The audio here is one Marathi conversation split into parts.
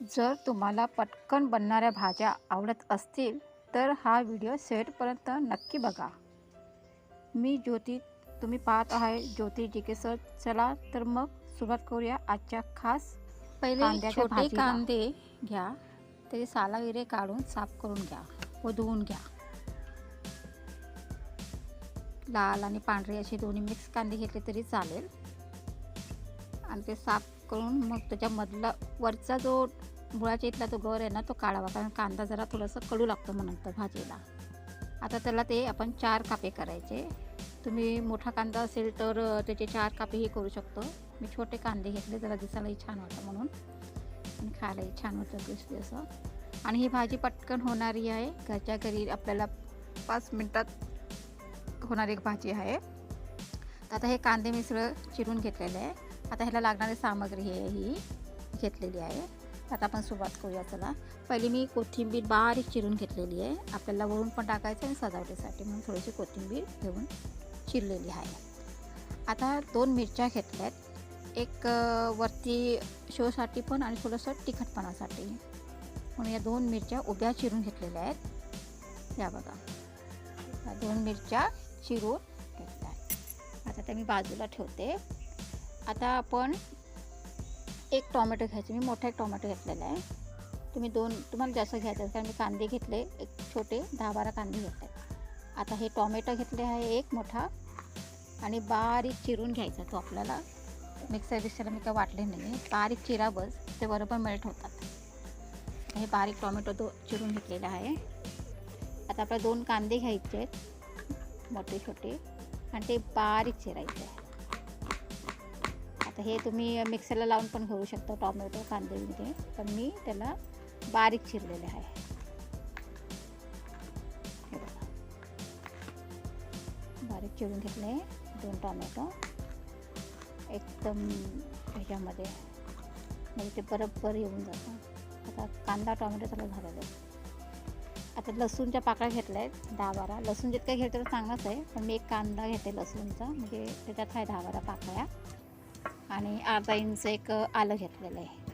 जर तुम्हाला पटकन बनणाऱ्या भाज्या आवडत असतील तर हा व्हिडिओ शेवटपर्यंत नक्की बघा. मी ज्योती तुम्ही पाहत आहे ज्योती जी के सर. चला तर मग सुरुवात करूया आजच्या खास पहिले छोटे. कांदे घ्या त्याचे साला वगैरे काढून साफ करून घ्या व धुवून घ्या. लाल आणि पांढरे असे दोन्ही मिक्स कांदे घेतले तरी चालेल. आणि ते साफ करून मग त्याच्यामधला वरचा जो मुळाच्या इथला तो गर आहे ना तो काढावा. कारण कांदा जरा थोडंसं कडू लागतो म्हणून तर भाजीला. आता त्याला ते आपण चार कापे करायचे. तुम्ही मोठा कांदा असेल तर त्याचे चार कापेही करू शकतो. मी छोटे कांदे घेतले जरा दिसायलाही छान होतं म्हणून. आणि खायलाही छान होतं क्रिस्पी असं. आणि ही भाजी पटकन होणारी आहे. घरच्या घरी आपल्याला पाच मिनटात होणारी एक भाजी आहे. तर आता हे कांदे मी सगळं चिरून घेतलेले आहे. आता ह्याला लागणारी सामग्री हे ही. घेतलेली आहे. आता आपण सुरुवात करूया चला. पहिली मी कोथिंबीर बारीक चिरून घेतलेली आहे. आपल्याला वरून पण टाकायचं आणि सजावटीसाठी म्हणून थोडीशी कोथिंबीर घेऊन चिरलेली आहे. आता दोन मिरच्या घेतल्या आहेत एक वरती शोसाठी पण आणि थोडंसं तिखटपणासाठी. म्हणून या दोन मिरच्या उभ्या चिरून घेतलेल्या आहेत. या बघा. या दोन मिरच्या चिरून घेतल्या आहेत. आता त्या मी बाजूला ठेवते. आता आपण एक टॉमॅटो घ्यायचे. मी मोठा एक टॉमॅटो घेतलेला आहे. तुम्ही दोन तुम्हाला जास्त घ्यायचं असेल कारण मी कांदे घेतले एक छोटे दहा बारा कांदे घेतले. आता हे टॉमॅटो घेतले आहे एक मोठा आणि बारीक चिरून घ्यायचा तो आपल्याला. मिक्सर बिक्सरला मी काय वाटले नाही. बारीक चिरा बस ते बरोबर मेल्ट होतात. हे बारीक टोमॅटो दो चिरून घेतलेला आहे. आता आपल्याला दोन कांदे घ्यायचे आहेत मोठे छोटे. आणि ते बारीक चिरायचे आहे आता हे तुम्ही मिक्सरला लावून पण घेऊ शकता टॉमॅटो कांदे बिंदे. पण मी त्याला बारीक चिरलेले आहे. बारीक चिरून घेतले दोन टॉमॅटो. एकदम ह्याच्यामध्ये. म्हणजे ते बरोबर येऊन जातं. आता कांदा टोमॅटो त्याला झालेलं आहे. आता लसूणच्या पाकळ्या घेतल्या आहेत दहा बारा लसूण जितकं घेतलं तर चांगलाच आहे. पण मी एक कांदा घेते लसूणचा. म्हणजे त्याच्यात आहे दहा बारा पाकळ्या. आणि अर्धा इंच एक आलं घेतलेलं आहे.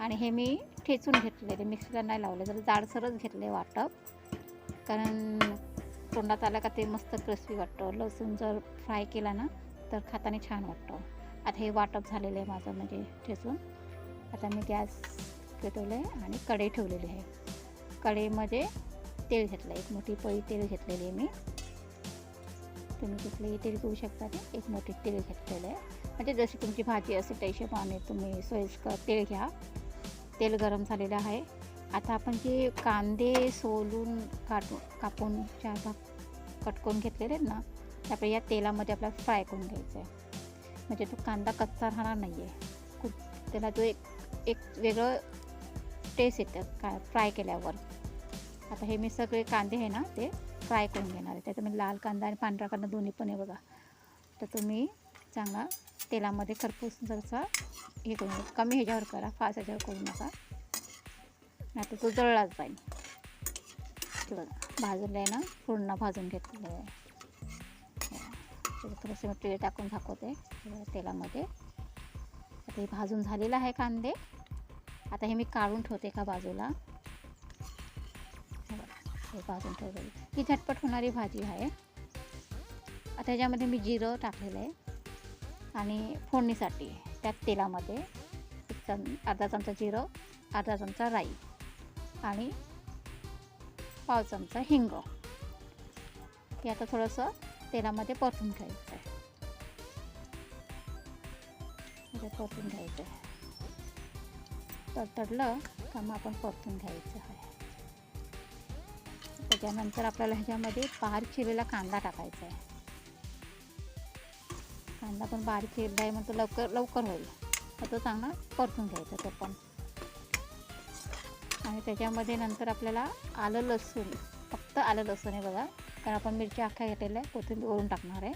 आणि हे मी ठेचून घेतलेले मिक्सरला नाही लावले जर जाडसरच घेतले वाटप. कारण तोंडात आलं का ते मस्त क्रिस्पी वाटतं. लसूण जर फ्राय केला ना तर खाताना छान वाटतं. आता हे वाटप झालेलं आहे माझं म्हणजे ठेचून. आता मी गॅस पेटवलं आहे आणि कढई ठेवलेली आहे. कढईमध्ये तेल घेतलं एक मोठी पळी तेल घेतलेली आहे मी. तुम्ही कुठलेही तेल घेऊ शकता ते एक मोठी तेल घेतलेलं आहे. म्हणजे जशी तुमची भाजी असेल त्या हिशोबाने तुम्ही सोयीस्कर तेल घ्या. तेल गरम झालेलं आहे. आता आपण जे कांदे सोलून काटून कापून चार भाग कट करून घेतलेले आहेत ना ते या तेलामध्ये आपल्याला फ्राय करून घ्यायचं आहे. म्हणजे तो कांदा कच्चा राहणार नाही आहे खूप त्याला तो एक एक वेगळं टेस्ट येतं का फ्राय केल्यावर. आता हे मी सगळे कांदे आहे ना ते फ्राय करून घेणार आहे. त्याच्यामध्ये लाल कांदा आणि पांढरा कांदा दोन्ही पण आहे बघा. तर तुम्ही चांगला तेलामध्ये खरपूस जरसा हे करून घ्या. कमी ह्याच्यावर करा फास्ट ह्याच्यावर करू नका. नाही तर तो जळलाच जाईल. ते बघा भाजून आहे ना पूर्ण भाजून घेतलेलं आहे. थोडंसं मी तेल टाकून झाकवते तेलामध्ये. आता हे भाजून झालेलं आहे कांदे. आता हे मी काढून ठेवते एका बाजूला. हे भाजून ठेवलेली ही झटपट होणारी भाजी आहे. आता ह्याच्यामध्ये मी जिरं टाकलेलं आहे आणि फोडणीसाठी त्यात तेलामध्ये एक चम अर्धा चमचा जिरं अर्धा चमचा राई आणि पाव चमचा हिंग. हे आता थोडंसं तेलामध्ये परतून घ्यायचं आहे. म्हणजे परतून घ्यायचं आहे. तडतडलं का मग आपण परतून घ्यायचं आहे. त्याच्यानंतर आपल्याला ह्याच्यामध्ये बारीक चिरलेला कांदा टाकायचा आहे. कांदा पण बारीक चिरला आहे मग तो लवकर लवकर होईल. तर तो चांगला परतून घ्यायचा तो पण. आणि त्याच्यामध्ये नंतर आपल्याला आलं लसूण फक्त आलं लसूण आहे बघा. कारण आपण मिरची अख्खा घेतलेला आहे कोथिंबीर ओरून टाकणार आहे.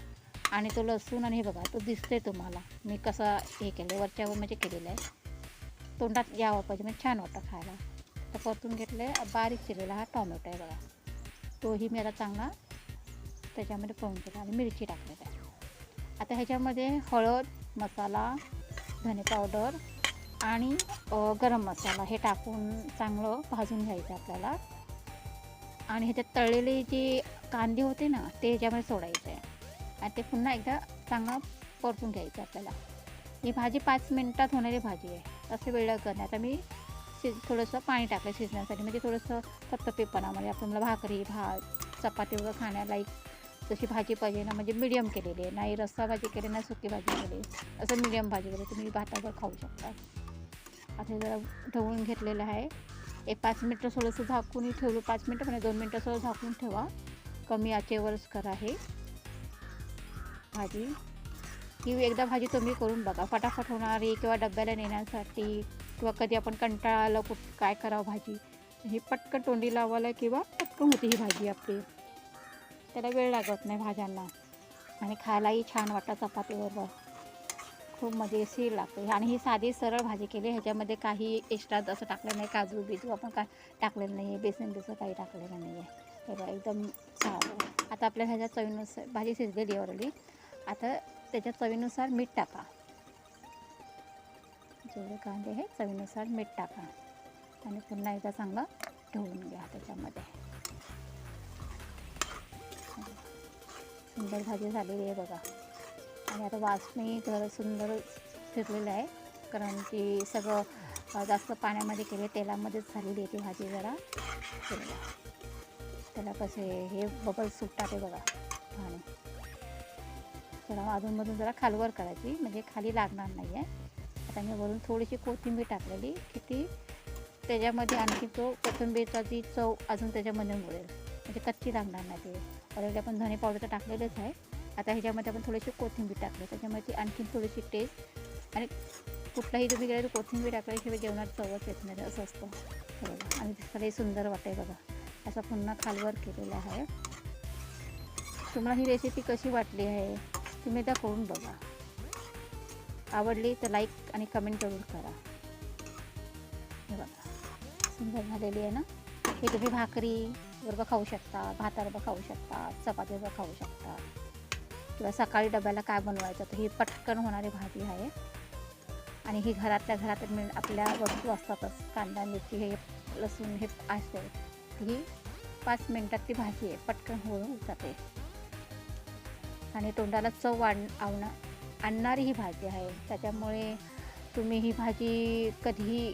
आणि तो लसूण आणि हे बघा तो दिसतोय तुम्हाला. मी कसा हे केलं वरच्यावर म्हणजे केलेलं आहे. तोंडात यावं पाहिजे म्हणजे छान वाटतं खायला. तर परतून घेतलं आहे बारीक चिरलेला हा टॉमॅटो आहे बघा. तोही मेरा चांगला त्याच्यामध्ये पळून गेला आणि मिरची टाकलेली आहे आता ह्याच्यामध्ये हळद मसाला धने पावडर आणि गरम मसाला हे टाकून चांगलं भाजून घ्यायचं आपल्याला. आणि ह्याच्यात तळलेले जे कांदे होते ना ते ह्याच्यामध्ये सोडायचे. आहे आणि ते पुन्हा एकदा चांगलं परतून घ्यायचं आपल्याला. ही भाजी पाच मिनटात होणारी भाजी आहे. असं वेळ करण्यात आता मी शिज थोडंसं पाणी टाकलं शिजण्यासाठी. म्हणजे थोडंसं थपथपेपणामध्ये आपण मला भाकरी भात चपाती वगैरे खाण्यालायक जशी भाजी पाहिजे ना म्हणजे मिडियम केलेली आहे. नाही रस्सा भाजी केली ना सुकी भाजी केली असं मिडियम भाजी केली. तुम्ही भातावर खाऊ शकता. आता जरा ढवळून घेतलेलं आहे. एक पाच मिनटं थोडंसं झाकून ठेवलं पाच मिनटं म्हणजे दोन मिनटं थोडं झाकून ठेवा. कमी आचेवरच करा हे. भाजी. ही एकदा भाजी तुम्ही करून बघा. फटाफट होणारी किंवा डब्याला नेण्यासाठी किंवा कधी आपण कंटाळा आलं कुठं काय करावं भाजी ही पटकन तोंडी लावायला किंवा पटकन होती ही भाजी आपली. त्याला वेळ लागत नाही भाज्यांना. आणि खायलाही छान वाटतं चपातीबरोबर. खूप म्हणजे मजेशीर लागते. आणि ही साधी सरळ भाजी केली ह्याच्यामध्ये काही एक्स्ट्रा असं टाकलं नाही काजू बिजू आपण काय टाकलेलं नाही आहे बेसन बिसन काही टाकलेलं नाही आहे. हे बघा एकदम आता आपल्या ह्याच्या चवीनुसार भाजी शिजलेली ऑलरेडी आता त्याच्यात चवीनुसार मीठ टाका. जेवढे कांदे हे चवीनुसार मीठ टाका. आणि पुन्हा एकदा चांगलं ढवळून घ्या त्याच्यामध्ये. सुंदर भाजी झालेली आहे बघा. आणि आता वासणी तर सुंदर फिरलेलं आहे. कारण की सगळं जास्त पाण्यामध्ये केले तेलामध्येच झालेली आहे ती भाजी जरा. त्याला कसे हे बबल सुटतात आहे बघा. आणि जरा अधूनमधून जरा खालवर करायची. म्हणजे खाली लागणार नाही आहे आता मी वरून थोडीशी कोथिंबीर टाकलेली की ती त्याच्यामध्ये आणखी तो कोथिंबीरचा जी चव अजून त्याच्यामध्ये मिळेल म्हणजे कच्ची लागणार नाही ते. ऑलरेडी आपण धने पावडर तर टाकलेलंच आहे. आता ह्याच्यामध्ये आपण थोडीशी कोथिंबीर टाकली. त्याच्यामुळे ती आणखी थोडीशी टेस्ट आणि कुठलाही तुम्ही गेले तर कोथिंबीर टाकल्याशिवाय जेवणात चवच येत नाही. असं असतं. बरोबर आणि दिसायलाही सुंदर वाटेल बघा. असं पुन्हा खालवर केलेलं आहे. तुम्हाला ही रेसिपी कशी वाटली आहे तुम्ही त्या करून बघा. आवडली तर लाईक आणि कमेंट जरूर करा. हे बघा सुंदर झालेली आहे ना? हे तुम्ही भाकरी बरोबर खाऊ शकता भाताबरोबर खाऊ शकता चपातीबरोबर खाऊ शकता. किंवा सकाळी डब्याला काय बनवायचं तर ही पटकन होणारी भाजी आहे. आणि ही घरातल्या घरात मिळ आपल्या वस्तू असतातच कांदा मिरची हे लसूण हे असते. ही पाच मिनटात ती भाजी आहे पटकन होऊन जाते. आणि तोंडाला चव वाढ आवणं आणणारी ही भाजी आहे. त्याच्यामुळे तुम्ही ही भाजी कधीही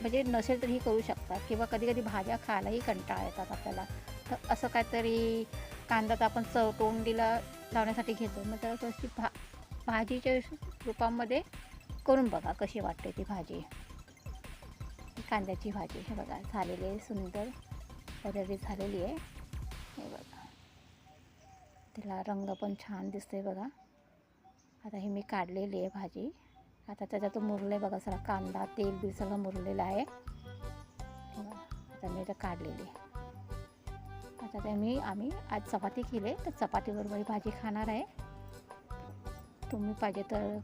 म्हणजे नसेल तरीही करू शकता किंवा कधी कधी भाज्या खायलाही कंटाळा येतात आपल्याला. तर असं काहीतरी कांदा तर आपण चव तोंडीला लावण्यासाठी घेतो. मग तर तशी भा भाजीच्या रूपामध्ये करून बघा कशी वाटते ती भाजी. कांद्याची भाजी. हे बघा झालेली आहे सुंदर ऑलरेडी झालेली आहे. हे बघा. तिला रंग पण छान दिसते बघा. आता हे मी काढलेली आहे भाजी. आता त्याच्यात मुरलं आहे बघा सगळा कांदा तेल बी सगळं मुरलेलं आहे. आता मी तर काढलेली आहे. आता ते मी आम्ही आज चपाती केली तर चपातीबरोबर ही भाजी खाणार आहे. तुम्ही पाहिजे तर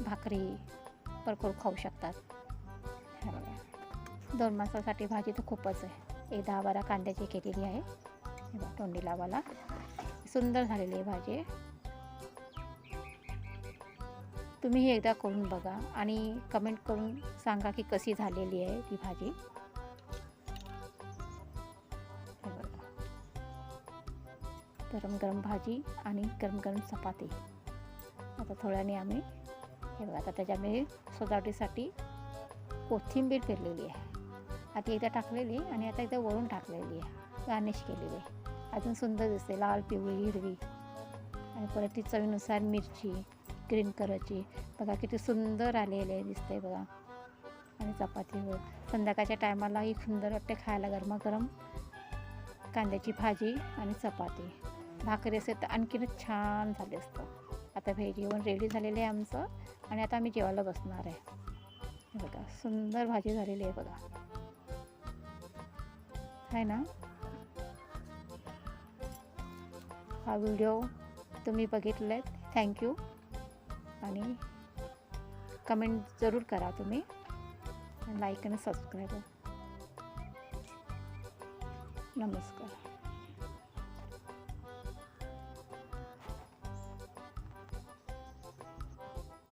भाकरी पर खाऊ शकतात. दोन माणसासाठी भाजी तर खूपच आहे. एक दहा बारा कांद्याची केलेली आहे. तोंडी लावायला. सुंदर झालेली आहे भाजी. तुम्ही एकदा करून बघा आणि कमेंट करून सांगा की कशी झालेली आहे ती भाजी. गरम गरम भाजी आणि गरम गरम चपाती. आता थोड्याने आम्ही हे बघा आता त्याच्यामध्ये सजावटीसाठी कोथिंबीर पेरलेली आहे. आधी एकदा टाकलेली आणि आता एकदा वरून टाकलेली आहे. गार्निश केलेली आहे. अजून सुंदर दिसते लाल पिवळी हिरवी. आणि परत ती चवीनुसार मिरची. ग्रीन कलरची बघा किती सुंदर आलेले दिसते बघा. आणि चपातीवर संध्याकाळच्या टायमालाही सुंदर वाटते खायला गरमागरम कांद्याची भाजी आणि चपाती. भाकरी असेल तर आणखीनच छान झाले असतं. आता हे जेवण रेडी झालेलं आहे आमचं आणि आता आम्ही जेवायला बसणार आहे. बघा सुंदर भाजी झालेली आहे बघा. आहे ना? हा व्हिडिओ तुम्ही बघितलेत. थँक्यू आणि कमेंट जरूर करा तुम्ही. लाईक आणि सबस्क्राईब. नमस्कार.